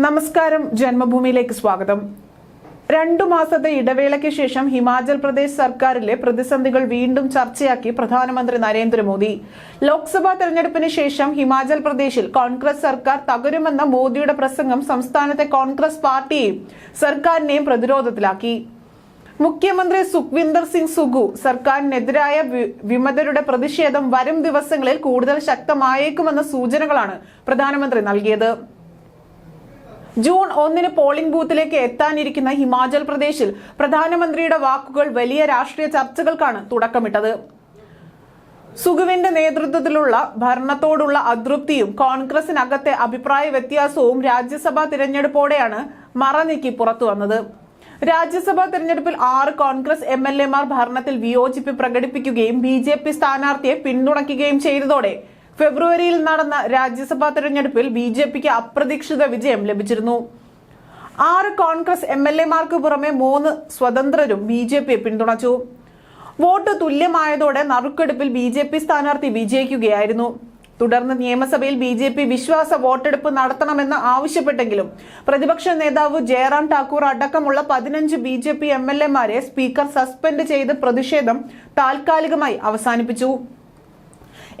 നമസ്കാരം ജന്മഭൂമിയിലേക്ക് സ്വാഗതം. രണ്ടു മാസത്തെ ഇടവേളയ്ക്ക് ശേഷം ഹിമാചൽ പ്രദേശ് സർക്കാരിലെ പ്രതിസന്ധികൾ വീണ്ടും ചർച്ചയാക്കി പ്രധാനമന്ത്രി നരേന്ദ്രമോദി. ലോക്സഭാ തെരഞ്ഞെടുപ്പിന് ശേഷം ഹിമാചൽ പ്രദേശിൽ കോൺഗ്രസ് സർക്കാർ തകരുമെന്ന മോദിയുടെ പ്രസംഗം സംസ്ഥാനത്തെ കോൺഗ്രസ് പാർട്ടിയെയും സർക്കാരിനെയും പ്രതിരോധത്തിലാക്കി. മുഖ്യമന്ത്രി സുഖ്വിന്ദർ സിംഗ് സുഗു സർക്കാരിനെതിരായ വിമതരുടെ പ്രതിഷേധം വരും ദിവസങ്ങളിൽ കൂടുതൽ ശക്തമായേക്കുമെന്ന സൂചനകളാണ് പ്രധാനമന്ത്രി നൽകിയത്. ജൂൺ ഒന്നിന് പോളിംഗ് ബൂത്തിലേക്ക് എത്താനിരിക്കുന്ന ഹിമാചൽ പ്രദേശിൽ പ്രധാനമന്ത്രിയുടെ വാക്കുകൾ വലിയ രാഷ്ട്രീയ ചർച്ചകൾക്കാണ് തുടക്കമിട്ടത്. സുഖുവിന്റെ നേതൃത്വത്തിലുള്ള ഭരണത്തോടുള്ള അതൃപ്തിയും കോൺഗ്രസിനകത്തെ അഭിപ്രായ വ്യത്യാസവും രാജ്യസഭാ തിരഞ്ഞെടുപ്പോടെയാണ് മറനീക്കി പുറത്തു വന്നത്. രാജ്യസഭാ തിരഞ്ഞെടുപ്പിൽ ആറ് കോൺഗ്രസ് എം എൽ എമാർ ഭരണത്തിൽ വിയോജിപ്പ് പ്രകടിപ്പിക്കുകയും ബി ജെ പി സ്ഥാനാർത്ഥിയെ പിന്തുണയ്ക്കുകയും ചെയ്തതോടെ ഫെബ്രുവരിയിൽ നടന്ന രാജ്യസഭാ തെരഞ്ഞെടുപ്പിൽ ബി ജെ പിക്ക് അപ്രതീക്ഷിത വിജയം ലഭിച്ചിരുന്നു. ആറ് കോൺഗ്രസ് എം എൽ എമാർക്ക് പുറമെ മൂന്ന് സ്വതന്ത്രരും ബി ജെ പിയെ പിന്തുണച്ചു. വോട്ട് തുല്യമായതോടെ നറുക്കെടുപ്പിൽ ബി ജെ പി സ്ഥാനാർത്ഥി വിജയിക്കുകയായിരുന്നു. തുടർന്ന് നിയമസഭയിൽ ബി ജെ പി വിശ്വാസ വോട്ടെടുപ്പ് നടത്തണമെന്ന് ആവശ്യപ്പെട്ടെങ്കിലും പ്രതിപക്ഷ നേതാവ് ജയറാം ഠാക്കൂർ അടക്കമുള്ള പതിനഞ്ച് B J P M L എമാരെ സ്പീക്കർ സസ്പെൻഡ് ചെയ്ത് പ്രതിഷേധം താൽക്കാലികമായി അവസാനിപ്പിച്ചു.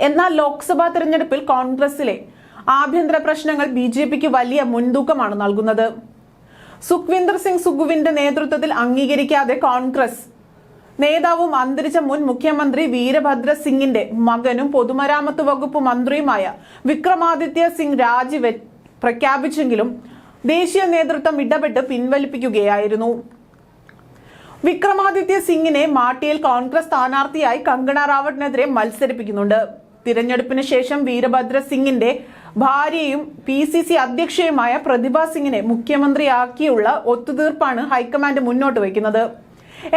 എന്നാൽ ലോക്സഭാ തെരഞ്ഞെടുപ്പിൽ കോൺഗ്രസിലെ ആഭ്യന്തര പ്രശ്നങ്ങൾ ബി ജെ പിക്ക് വലിയ മുൻതൂക്കമാണ് നൽകുന്നത്. സുഖ്വിന്ദർ സിംഗ് സുഖുവിന്റെ നേതൃത്വത്തിൽ അംഗീകരിക്കാതെ കോൺഗ്രസ് നേതാവും അന്തരിച്ച മുൻ മുഖ്യമന്ത്രി വീരഭദ്ര സിംഗിന്റെ മകനും പൊതുമരാമത്ത് വകുപ്പ് മന്ത്രിയുമായ വിക്രമാദിത്യ സിംഗ് രാജിവെ പ്രഖ്യാപിച്ചെങ്കിലും ദേശീയ നേതൃത്വം ഇടപെട്ട് പിൻവലിപ്പിക്കുകയായിരുന്നു. വിക്രമാദിത്യ സിംഗിനെ മാട്ടിയിൽ കോൺഗ്രസ് സ്ഥാനാർത്ഥിയായി കങ്കണ റാവട്ടിനെതിരെ മത്സരിപ്പിക്കുന്നുണ്ട്. തിരഞ്ഞെടുപ്പിന് ശേഷം വീരഭദ്ര സിംഗിന്റെ ഭാര്യയും പി സി സി അധ്യക്ഷയുമായ പ്രതിഭ സിംഗിനെ മുഖ്യമന്ത്രിയാക്കിയുള്ള ഒത്തുതീർപ്പാണ് ഹൈക്കമാൻഡ് മുന്നോട്ട് വയ്ക്കുന്നത്.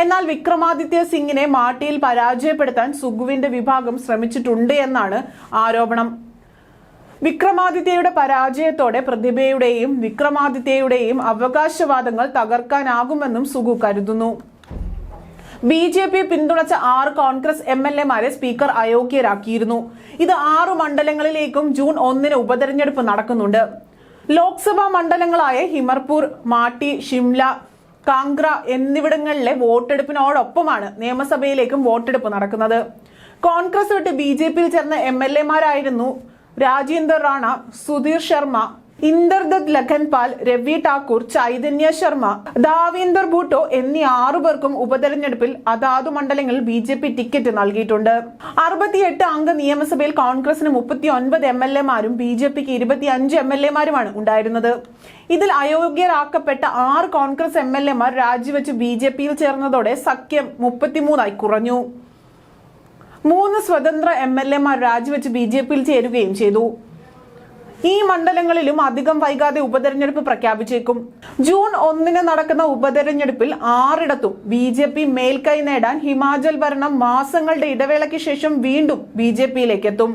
എന്നാൽ വിക്രമാദിത്യ സിംഗിനെ മാട്ടിയിൽ പരാജയപ്പെടുത്താൻ സുഗുവിന്റെ വിഭാഗം ശ്രമിച്ചിട്ടുണ്ട് എന്നാണ് ആരോപണം. വിക്രമാദിത്യയുടെ പരാജയത്തോടെ പ്രതിഭയുടെയും വിക്രമാദിത്യയുടെയും അവകാശവാദങ്ങൾ തകർക്കാനാകുമെന്നും സുഗു കരുതുന്നു. ബി ജെ പി പിന്തുണച്ച ആറ് കോൺഗ്രസ് എം എൽ എമാരെ സ്പീക്കർ അയോഗ്യരാക്കിയിരുന്നു. ഇത് ആറു മണ്ഡലങ്ങളിലേക്കും ജൂൺ ഒന്നിന് ഉപതെരഞ്ഞെടുപ്പ് നടക്കുന്നുണ്ട്. ലോക്സഭാ മണ്ഡലങ്ങളായ ഹിമർപൂർ മാട്ടി ഷിംല കാംഗ്ര എന്നിവിടങ്ങളിലെ വോട്ടെടുപ്പിനോടൊപ്പമാണ് നിയമസഭയിലേക്കും വോട്ടെടുപ്പ് നടക്കുന്നത്. കോൺഗ്രസ് വിട്ട് ബി ജെ പിയിൽ ചേർന്ന എം എൽ എമാരായിരുന്നു രാജേന്ദർ റാണ സുധീർ ശർമ്മ ഇന്ദർദത്ത് ലഖൻപാൽ രവി ഠാക്കൂർ ചൈതന്യ ശർമ്മ ദാവീന്ദർ ഭൂട്ടോ എന്നീ ആറുപേർക്കും ഉപതെരഞ്ഞെടുപ്പിൽ അതാതു മണ്ഡലങ്ങളിൽ ബി ജെ പി ടിക്കറ്റ് നൽകിയിട്ടുണ്ട്. അറുപത്തിയെട്ട് അംഗ നിയമസഭയിൽ കോൺഗ്രസിന് മുപ്പത്തി ഒൻപത് എം എൽ എമാരും ബി ജെ പിക്ക് ഇരുപത്തിയഞ്ച് എം എൽ എമാരുമാണ് ഉണ്ടായിരുന്നത്. ഇതിൽ അയോഗ്യരാക്കപ്പെട്ട ആറ് കോൺഗ്രസ് എം എൽ എമാർ രാജിവെച്ച് ബി ജെ പിയിൽ ചേർന്നതോടെ സഖ്യം മുപ്പത്തിമൂന്നായി കുറഞ്ഞു. മൂന്ന് സ്വതന്ത്ര എം എൽ എമാർ രാജിവെച്ച് ബി ജെ പിയിൽ ചേരുകയും ചെയ്തു. ഈ മണ്ഡലങ്ങളിലും അധികം വൈകാതെ ഉപതെരഞ്ഞെടുപ്പ് പ്രഖ്യാപിച്ചേക്കും. ജൂൺ ഒന്നിന് നടക്കുന്ന ഉപതെരഞ്ഞെടുപ്പിൽ ആറിടത്തും ബി ജെ പി മേൽക്കൈ നേടാൻ ഹിമാചൽ ഭരണം മാസങ്ങളുടെ ഇടവേളയ്ക്ക് ശേഷം വീണ്ടും ബി ജെ പിയിലേക്ക് എത്തും